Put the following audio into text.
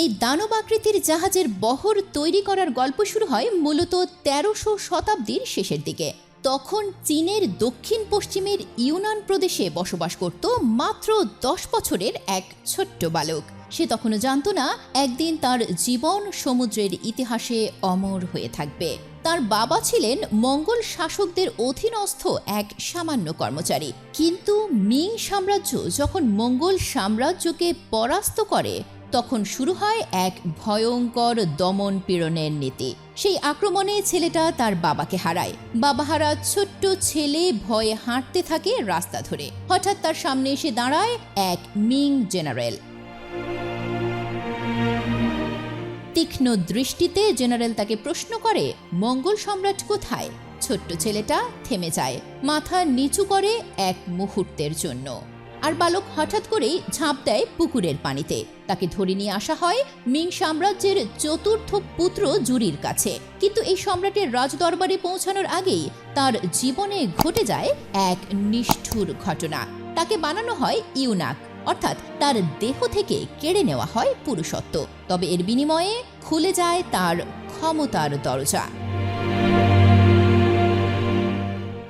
এই দানব আকৃতির জাহাজের বহর তৈরি করার গল্প শুরু হয় মূলত তেরোশো শতাব্দীর শেষের দিকে। তখন চীনের দক্ষিণ পশ্চিমের ইউনান প্রদেশে বসবাস করত মাত্র দশ বছরের এক ছোট্ট বালক। সে তখনও জানতো না, একদিন তার জীবন সমুদ্রের ইতিহাসে অমর হয়ে থাকবে। তার বাবা ছিলেন মঙ্গল শাসকদের অধীনস্থ এক সামান্য কর্মচারী। কিন্তু মিং সাম্রাজ্য যখন মঙ্গল সাম্রাজ্যকে পরাস্ত করে তখন শুরু হয় এক ভয়ঙ্কর দমন পীড়নের নীতি। সেই আক্রমণে ছেলেটা তার বাবাকে হারায়। বাবা হারা ছোট্ট ছেলে ভয়ে হাঁটতে থাকে রাস্তা ধরে। হঠাৎ তার সামনে এসে দাঁড়ায় এক মিং জেনারেল। তীক্ষ্ণ দৃষ্টিতে জেনারেল তাকে প্রশ্ন করে, মঙ্গল সম্রাট কোথায়? ছোট্ট ছেলেটা থেমে যায়। মাথা নিচু করে এক মুহূর্তের জন্য। আর বালক হঠাৎ করেই ঝাঁপ দেয় পুকুরের পানিতে। তাকে ধরে নিয়ে আসা হয় মিং সাম্রাজ্যের চতুর্থ পুত্র জুরির কাছে। কিন্তু এই সম্রাটের রাজদরবারে পৌঁছানোর আগেই তার জীবনে ঘটে যায় এক নিষ্ঠুর ঘটনা। তাকে বানানো হয় ইউনাক, অর্থাৎ তার দেহ থেকে কেড়ে নেওয়া হয় পুরুষত্ব। তবে এর বিনিময়ে খুলে যায় তার ক্ষমতার দরজা।